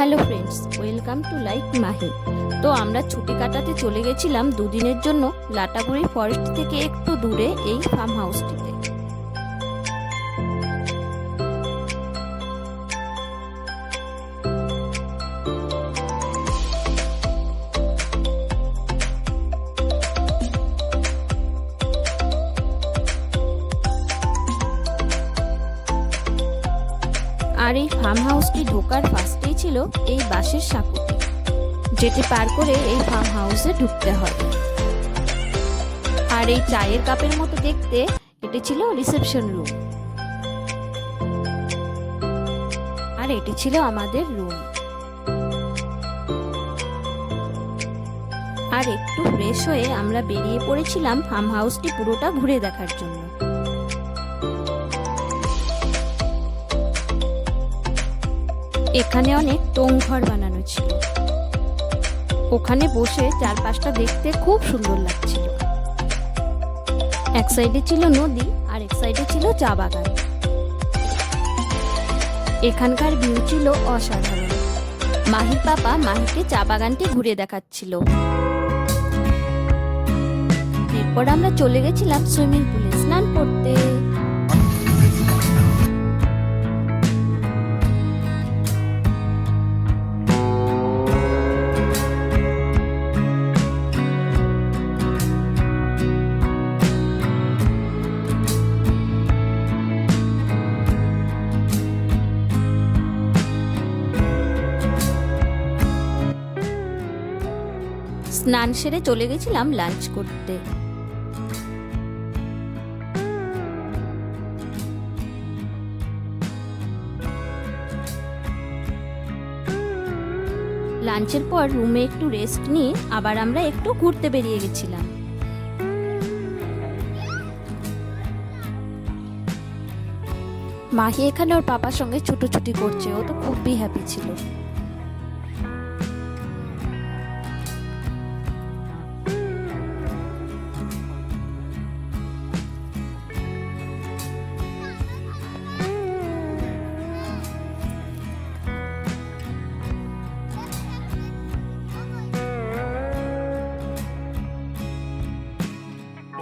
Hello friends, welcome to life Mahi. তো আমরা ছুটি কাটাতে চলে গেছিলাম দুদিনের জন্য লাটাগুড়ি ফরেস্ট থেকে একটু দূরে এই ফার্ম হাউসটিতে। আর এই ফার্ম হাউসটি ঢোকার ফার্স্টেই ছিল এই বাঁশের সাঁকুটি, যেটি পার করে এই ফার্ম হাউসে ঢুকতে হয় আর এই চায়ের কাপের মতো দেখতে এটি ছিল রিসেপশন রুম। আর এটি ছিল আমাদের রুম। আর একটু ফ্রেশ হয়ে আমরা বেরিয়ে পড়েছিলাম ফার্ম হাউসটি পুরোটা ঘুরে দেখার জন্য। এখানে অনেক ঘর বানানো ছিল। ওখানে বসে চারপাশটা দেখতে খুব সুন্দর লাগছিল। এক সাইডে ছিল নদী, আর এক সাইডে ছিল চা বাগান। এখানকার ভিউ ছিল অসাধারণ। মাহির পাপা মাহিকে চা বাগানটি ঘুরে দেখাচ্ছিল। এরপর আমরা চলে গেছিলাম সুইমিং পুলে স্নান করতে। স্নান সেরে চলে গেছিলাম লাঞ্চ করতে। লাঞ্চের পর রুমে একটু রেস্ট নিয়ে আবার আমরা একটু ঘুরতে বেরিয়ে গেছিলাম। মাহি এখানে ওর পাপার সঙ্গে ছুটোছুটি করছে, ও তো খুবই হ্যাপি ছিল।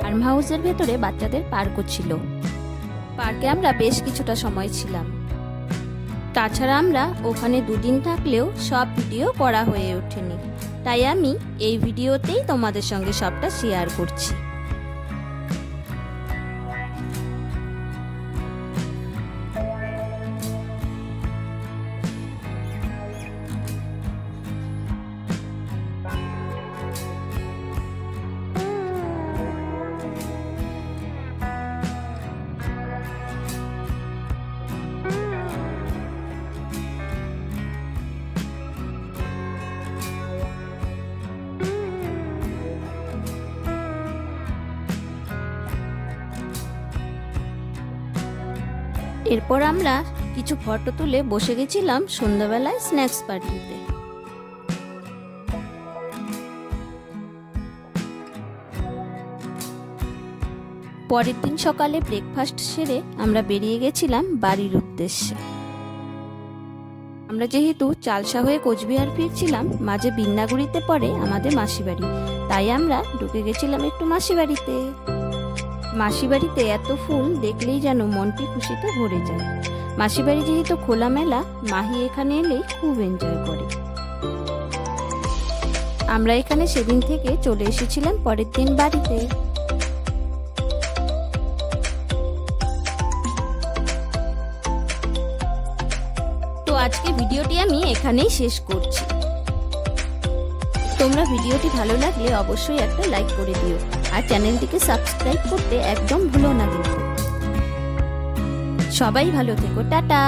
ফার্ম হাউসের ভেতরে বাচ্চাদের পার্কও ছিল। পার্কে আমরা বেশ কিছুটা সময় ছিলাম। তাছাড়া আমরা ওখানে দুদিন থাকলেও সব ভিডিও করা হয়ে ওঠেনি। তাই আমি এই ভিডিওতেই তোমাদের সঙ্গে সবটা শেয়ার করছি। এরপর আমরা কিছু ফটো তুলে বসে গেছিলাম সন্ধ্যাবেলায় স্ন্যাক্স পার্টিতে। পরের দিন সকালে ব্রেকফাস্ট সেরে আমরা বেরিয়ে গেছিলাম বাড়ির উদ্দেশ্যে। আমরা যেহেতু চালসা হয়ে কোচবিহার ফিরছিলাম, মাঝে বিন্নাগুড়িতে পড়ে আমাদের মাসি বাড়ি তাই আমরা ঢুকে গেছিলাম একটু মাসি বাড়িতে মাসি বাড়িতে এত ফুল দেখলেই যেন মনটি খুশিতে ভরে যায়। মাসি বাড়ি যেহেতু খোলামেলা মাহি এখানে এলেই খুব এনজয় করে। আমরা এখানে সেদিন থেকে চলে এসেছিলাম পরের দিন বাড়িতে। তো আজকে ভিডিওটি আমি এখানেই শেষ করছি। তোমরা ভিডিওটি ভালো লাগলে অবশ্যই একটা লাইক করে দিও। আর চ্যানেলটিকে সাবস্ক্রাইব করতে একদম ভুলো না কিন্তু। সবাই ভালো থেকো টাটা।